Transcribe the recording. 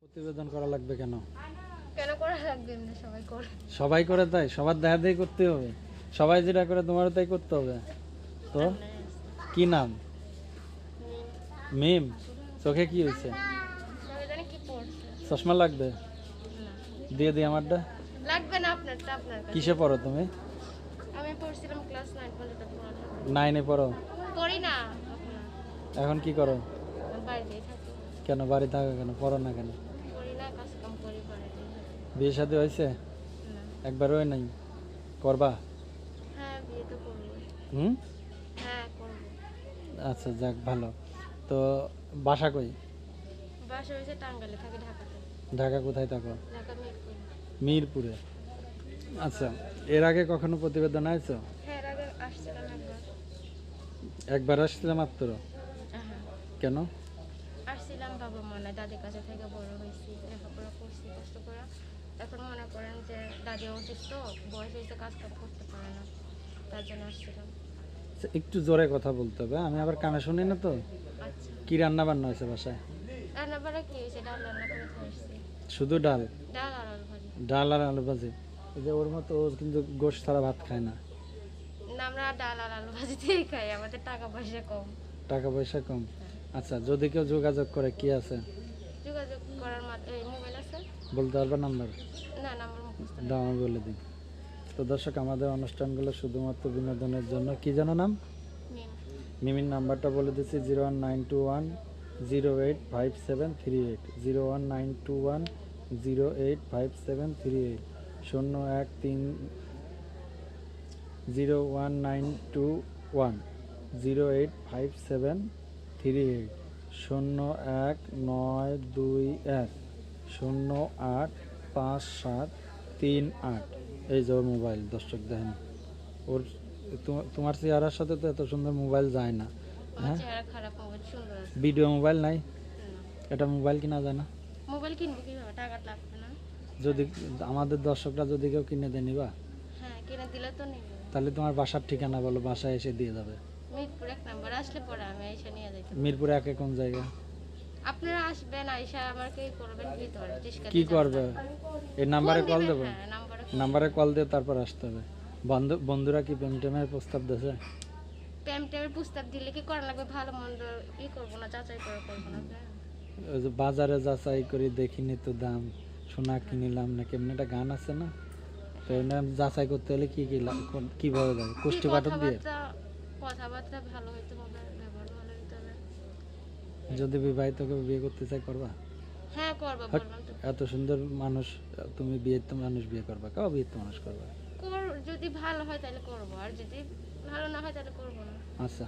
প্রতিবেদন করা লাগবে কেন? কেন করা লাগবে এমনি সবাই করে। সবাই করে তাই? সবার দেখা দেই করতে হবে। সবাই যেটা করে তোমারও তাই করতে হবে। তো? কি নাম? মিম? চোখে কি হয়েছে? চশমা লাগবে? দিয়ে দিই আমারটা। লাগবে না আপনারটা আপনার কিসে পড়ো তুমি? আমি পড়ছিলাম ক্লাস নাইন পর্যন্ত পড়াশোনা নাইনে পড়ো। করি না। এখন কি করো? বাড়িতেই থাকি। কেন বাড়ি থাকো কেন পড়ো না কেন? বিয়ে শাদী হয়েছে? একবার একবারও নাই? করবা? হ্যাঁ হুম? হ্যাঁ আচ্ছা যাক ভালো। তো বাসা কই? ঢাকা কোথায় থাকো? মিরপুরে। আচ্ছা এর আগে কখনো প্রতিবেদন আইছো? একবার আসছিলাম একবার। একবার আসছিলে মাত্র? হ্যাঁ। কেন? আসছিলাম বাবা মা নাই দাদির কাছে থেকে বড় হয়েছি লেখাপড়া করছি কষ্ট করে। এখন মনে করেন যে দাদি অসুস্থ বয়স হয়েছে কাজ করতে পারে না তার জন্য আসছিলাম। আচ্ছা, একটু জোরে কথা বলতে হবে আমি আবার কানে শুনি না তো? আচ্ছা। কি রান্না বান্না হয়েছে বাসায়? রান্না বাড়া কি হয়েছে? ডাল রান্না করে খাইছি শুধু ডাল? ডাল আর আলু ভাজি। ডাল আর আলু ভাজি। এই যে ওর মতো ও কিন্তু গোশ ছাড়া ভাত খায় না। না আমরা ডাল আর আলু ভাজি দিয়েই খাই আমাদের টাকা পয়সা কম। টাকা পয়সা কম। আচ্ছা যদি কেউ যোগাযোগ করে কি আছে? যোগাযোগ করার মাধ্যমে মোবাইল আছে? বলতে পারবে নাম্বার? না নাম্বার মুখস্থ দাও আমি বলে দিই। তো দর্শক আমাদের অনুষ্ঠানগুলো শুধুমাত্র বিনোদনের জন্য। কি যেন নাম? মিম। মিমির নাম্বারটা বলে দিচ্ছি zero one nine two one zero eight five seven three eight. Zero one nine two one zero eight five seven three eight. শূন্য এক তিন zero one nine two one zero eight five seven three শূন্য এক নয় দুই এক শূন্য আট পাঁচ সাত তিন আট। এই যে মোবাইল দর্শক দেখেন। ওর তোমা- তোমার চেহারার সাথে তো এত সুন্দর মোবাইল যায় না হ্যাঁ? ভিডিও মোবাইল নাই? এটা মোবাইল কিনা যায় না? মোবাইল কিনবো কীভাবে? টাকা লাগবে না। যদি আমাদের দর্শকরা যদি কেউ কিনে দেয় নিবা? হ্যাঁ কিনে দিলে তো নিবো। তাহলে তোমার বাসার ঠিকানা বলো বাসায় এসে দিয়ে যাবে। মিরপুর এক নাম্বার আসলে পরে আমি এসে নিয়ে যাইতে মিরপুরে একে কোন জায়গা? আপনারা আসবেন আইসা আমাকে করবেন ভিতরে কি করবে? এই নাম্বারে কল দেবো? হ্যাঁ নাম্বারে কল দিয়ে তারপর আসতে হবে। বন্ধু বন্ধুরা কি প্রেম টেমের প্রস্তাব দিয়েছে? প্রেম টেমের প্রস্তাব দিলে কি করা লাগবে? ভালো মন্দ ই করব না যাচাই করে করব না ওই যে বাজারে যাচাই করি দেখিনি তো দাম সোনা কিনিলাম না কেমনি? একটা গান আছে না? তো যাচাই করতে হলে কি কি কীভাবে যাবে কুষ্টি পাঠক দিয়ে? কথাবার্তা ভালো হইতে হবে ব্যবহার ভালো হইতে হবে। যদি বিবাহিত কেউ বিয়ে করতে চাই করবা? হ্যাঁ করবা বললাম তো এত সুন্দর মানুষ তুমি বিয়ের তো মানুষ বিয়ে করবা কাও বিয়ের তো মানুষ করবা? কর যদি ভালো হয় তাহলে করব আর যদি ভালো না হয় তাহলে করব না। আচ্ছা।